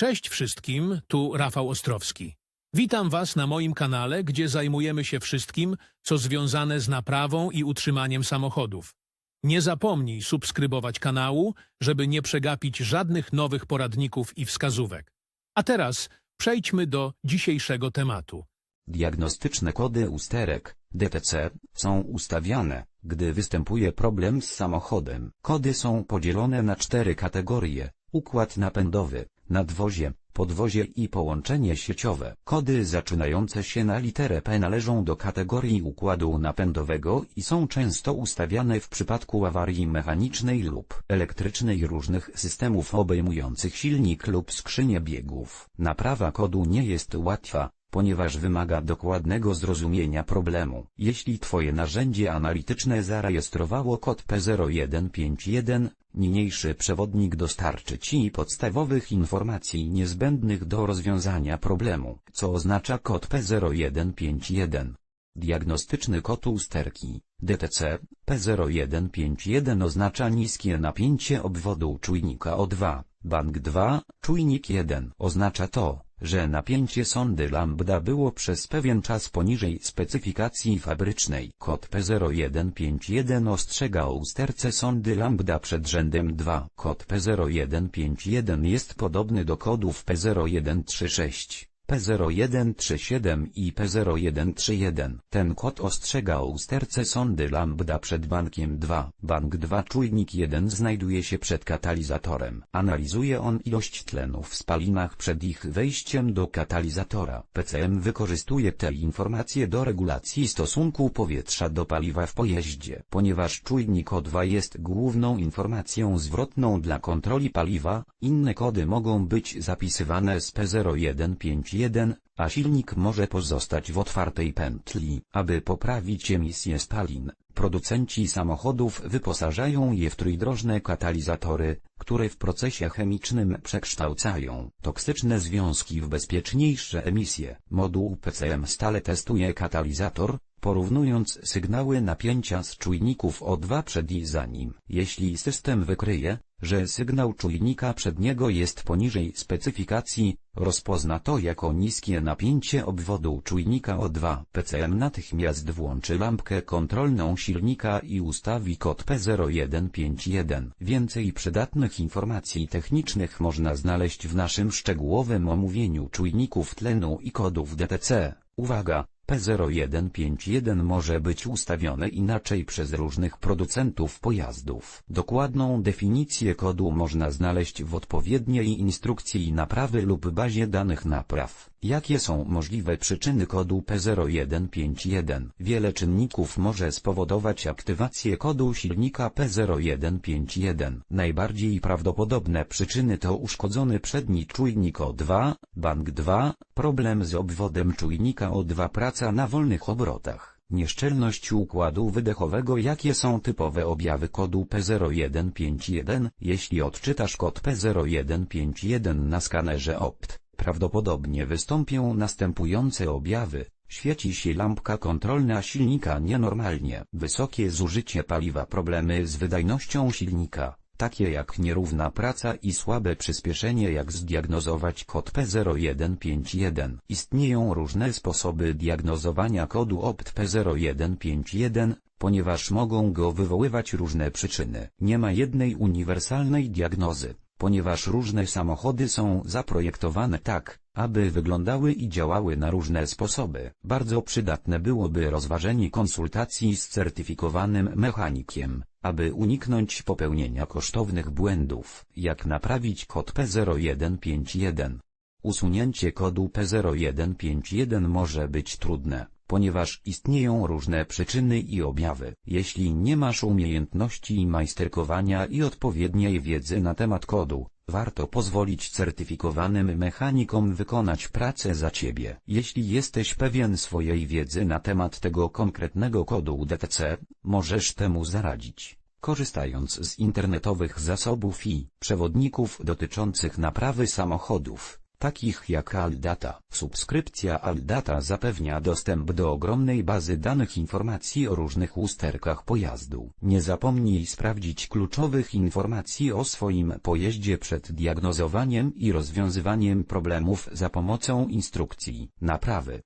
Cześć wszystkim, tu Rafał Ostrowski. Witam Was na moim kanale, gdzie zajmujemy się wszystkim, co związane z naprawą i utrzymaniem samochodów. Nie zapomnij subskrybować kanału, żeby nie przegapić żadnych nowych poradników i wskazówek. A teraz przejdźmy do dzisiejszego tematu. Diagnostyczne kody usterek, DTC, są ustawiane, gdy występuje problem z samochodem. Kody są podzielone na cztery kategorie, układ napędowy, nadwozie, podwozie i połączenie sieciowe. Kody zaczynające się na literę P należą do kategorii układu napędowego i są często ustawiane w przypadku awarii mechanicznej lub elektrycznej różnych systemów obejmujących silnik lub skrzynię biegów. Naprawa kodu nie jest łatwa, ponieważ wymaga dokładnego zrozumienia problemu. Jeśli Twoje narzędzie analityczne zarejestrowało kod P0151, niniejszy przewodnik dostarczy Ci podstawowych informacji niezbędnych do rozwiązania problemu. Co oznacza kod P0151? Diagnostyczny kod usterki, DTC, P0151 oznacza niskie napięcie obwodu czujnika O2, bank 2, czujnik 1. Oznacza to, że napięcie sondy lambda było przez pewien czas poniżej specyfikacji fabrycznej. Kod P0151 ostrzega o usterce sondy lambda przed rzędem 2. Kod P0151 jest podobny do kodów P0136. P0137 i P0131. Ten kod ostrzega o usterce sondy lambda przed bankiem 2. Bank 2 czujnik 1 znajduje się przed katalizatorem. Analizuje on ilość tlenu w spalinach przed ich wejściem do katalizatora. PCM wykorzystuje te informacje do regulacji stosunku powietrza do paliwa w pojeździe. Ponieważ czujnik O2 jest główną informacją zwrotną dla kontroli paliwa, inne kody mogą być zapisywane z P0151 a silnik może pozostać w otwartej pętli. Aby poprawić emisję spalin, producenci samochodów wyposażają je w trójdrożne katalizatory, które w procesie chemicznym przekształcają toksyczne związki w bezpieczniejsze emisje. Moduł PCM stale testuje katalizator, porównując sygnały napięcia z czujników O2 przed i za nim. Jeśli system wykryje, że sygnał czujnika przedniego jest poniżej specyfikacji, rozpozna to jako niskie napięcie obwodu czujnika O2. PCM natychmiast włączy lampkę kontrolną silnika i ustawi kod P0151. Więcej przydatnych informacji technicznych można znaleźć w naszym szczegółowym omówieniu czujników tlenu i kodów DTC. Uwaga! P0151 może być ustawione inaczej przez różnych producentów pojazdów. Dokładną definicję kodu można znaleźć w odpowiedniej instrukcji naprawy lub bazie danych napraw. Jakie są możliwe przyczyny kodu P0151? Wiele czynników może spowodować aktywację kodu silnika P0151. Najbardziej prawdopodobne przyczyny to uszkodzony przedni czujnik O2, bank 2, problem z obwodem czujnika O2 praca na wolnych obrotach. Nieszczelność układu wydechowego Jakie są typowe objawy kodu P0151? Jeśli odczytasz kod P0151 na skanerze OPT, prawdopodobnie wystąpią następujące objawy. Świeci się lampka kontrolna silnika nienormalnie. Wysokie zużycie paliwa Problemy z wydajnością silnika, takie jak nierówna praca i słabe przyspieszenie Jak zdiagnozować kod P0151 Istnieją różne sposoby diagnozowania kodu OPT P0151, ponieważ mogą go wywoływać różne przyczyny. Nie ma jednej uniwersalnej diagnozy ponieważ różne samochody są zaprojektowane tak, aby wyglądały i działały na różne sposoby. Bardzo przydatne byłoby rozważenie konsultacji z certyfikowanym mechanikiem, aby uniknąć popełnienia kosztownych błędów. Jak naprawić kod P0151? Usunięcie kodu P0151 może być trudne ponieważ istnieją różne przyczyny i objawy. Jeśli nie masz umiejętności majsterkowania i odpowiedniej wiedzy na temat kodu, warto pozwolić certyfikowanym mechanikom wykonać pracę za Ciebie. Jeśli jesteś pewien swojej wiedzy na temat tego konkretnego kodu DTC, możesz temu zaradzić korzystając z internetowych zasobów i przewodników dotyczących naprawy samochodów. Takich jak Aldata. Subskrypcja Aldata zapewnia dostęp do ogromnej bazy danych informacji o różnych usterkach pojazdu. Nie zapomnij sprawdzić kluczowych informacji o swoim pojeździe przed diagnozowaniem i rozwiązywaniem problemów za pomocą instrukcji naprawy.